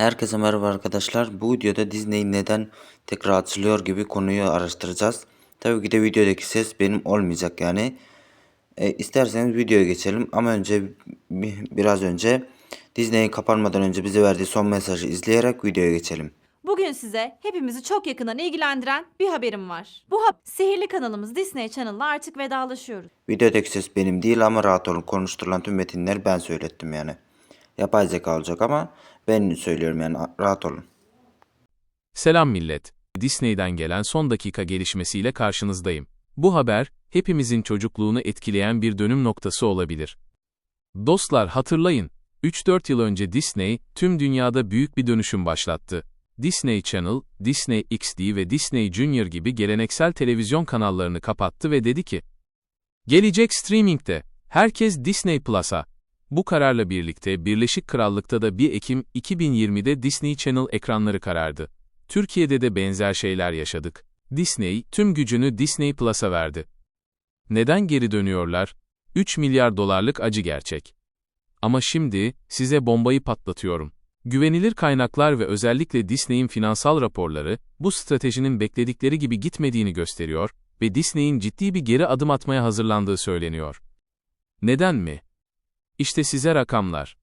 Herkese merhaba arkadaşlar. Bu videoda Disney neden tekrar açılıyor gibi konuyu araştıracağız. Tabii ki de videodaki ses benim olmayacak yani. E, isterseniz videoya geçelim ama önce bi- biraz önce Disney'in kapanmadan önce bize verdiği son mesajı izleyerek videoya geçelim. Bugün size hepimizi çok yakından ilgilendiren bir haberim var. Bu ha- sihirli kanalımız Disney Channel'la artık vedalaşıyoruz. Videodaki ses benim değil ama rahat olun konuşturulan tüm metinleri ben söylettim yani. Yapay zeka olacak ama ben söylüyorum yani rahat olun. Selam millet. Disney'den gelen son dakika gelişmesiyle karşınızdayım. Bu haber, hepimizin çocukluğunu etkileyen bir dönüm noktası olabilir. Dostlar hatırlayın, 3-4 yıl önce Disney, tüm dünyada büyük bir dönüşüm başlattı. Disney Channel, Disney XD ve Disney Junior gibi geleneksel televizyon kanallarını kapattı ve dedi ki, Gelecek streamingde, herkes Disney Plus'a. Bu kararla birlikte Birleşik Krallık'ta da 1 Ekim 2020'de Disney Channel ekranları karardı. Türkiye'de de benzer şeyler yaşadık. Disney, tüm gücünü Disney Plus'a verdi. Neden geri dönüyorlar? 3 milyar dolarlık acı gerçek. Ama şimdi, size bombayı patlatıyorum. Güvenilir kaynaklar ve özellikle Disney'in finansal raporları, bu stratejinin bekledikleri gibi gitmediğini gösteriyor ve Disney'in ciddi bir geri adım atmaya hazırlandığı söyleniyor. Neden mi? İşte size rakamlar.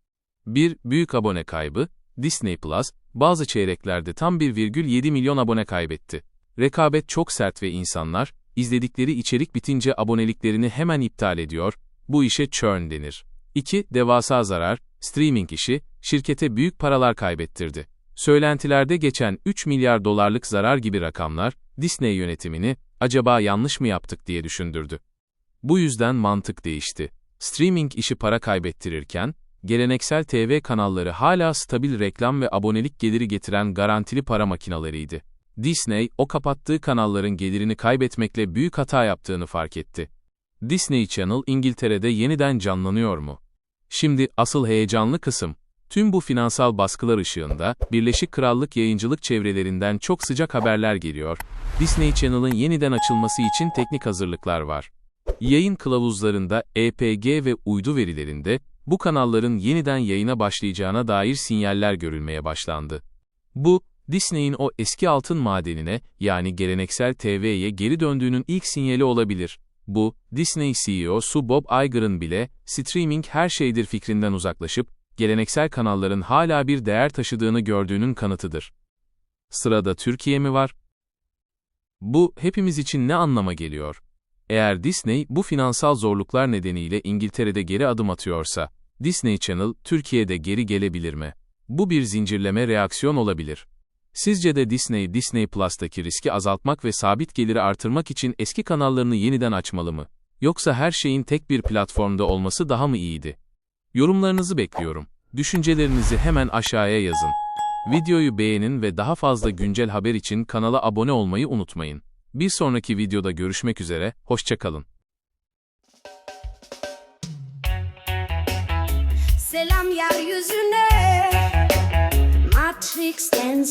1. Büyük abone kaybı. Disney Plus, bazı çeyreklerde tam 1,7 milyon abone kaybetti. Rekabet çok sert ve insanlar, izledikleri içerik bitince aboneliklerini hemen iptal ediyor, bu işe churn denir. 2. Devasa zarar, streaming işi, şirkete büyük paralar kaybettirdi. Söylentilerde geçen 3 milyar dolarlık zarar gibi rakamlar, Disney yönetimini, acaba yanlış mı yaptık diye düşündürdü. Bu yüzden mantık değişti. Streaming işi para kaybettirirken, geleneksel TV kanalları hala stabil reklam ve abonelik geliri getiren garantili para makinalarıydı. Disney, o kapattığı kanalların gelirini kaybetmekle büyük hata yaptığını fark etti. Disney Channel İngiltere'de yeniden canlanıyor mu? Şimdi asıl heyecanlı kısım. Tüm bu finansal baskılar ışığında, Birleşik Krallık yayıncılık çevrelerinden çok sıcak haberler geliyor. Disney Channel'ın yeniden açılması için teknik hazırlıklar var. Yayın kılavuzlarında, EPG ve uydu verilerinde, bu kanalların yeniden yayına başlayacağına dair sinyaller görülmeye başlandı. Bu, Disney'in o eski altın madenine, yani geleneksel TV'ye geri döndüğünün ilk sinyali olabilir. Bu, Disney CEO'su Bob Iger'ın bile, streaming her şeydir fikrinden uzaklaşıp, geleneksel kanalların hala bir değer taşıdığını gördüğünün kanıtıdır. Sırada Türkiye mi var? Bu, hepimiz için ne anlama geliyor? Eğer Disney bu finansal zorluklar nedeniyle İngiltere'de geri adım atıyorsa, Disney Channel Türkiye'de geri gelebilir mi? Bu bir zincirleme reaksiyon olabilir. Sizce de Disney, Disney Plus'taki riski azaltmak ve sabit geliri artırmak için eski kanallarını yeniden açmalı mı? Yoksa her şeyin tek bir platformda olması daha mı iyiydi? Yorumlarınızı bekliyorum. Düşüncelerinizi hemen aşağıya yazın. Videoyu beğenin ve daha fazla güncel haber için kanala abone olmayı unutmayın. Bir sonraki videoda görüşmek üzere, hoşçakalın. Selam yeryüzüne Matrix'ten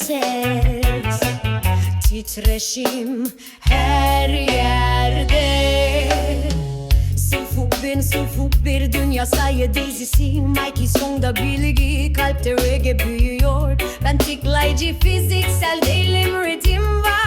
Titreşim her yerde. Sufuk bin sufuk bir dünya sayı Mikey sonda bilgi kalpte reggae büyüyor. Ben tıklayıcı fiziksel değilim ritim var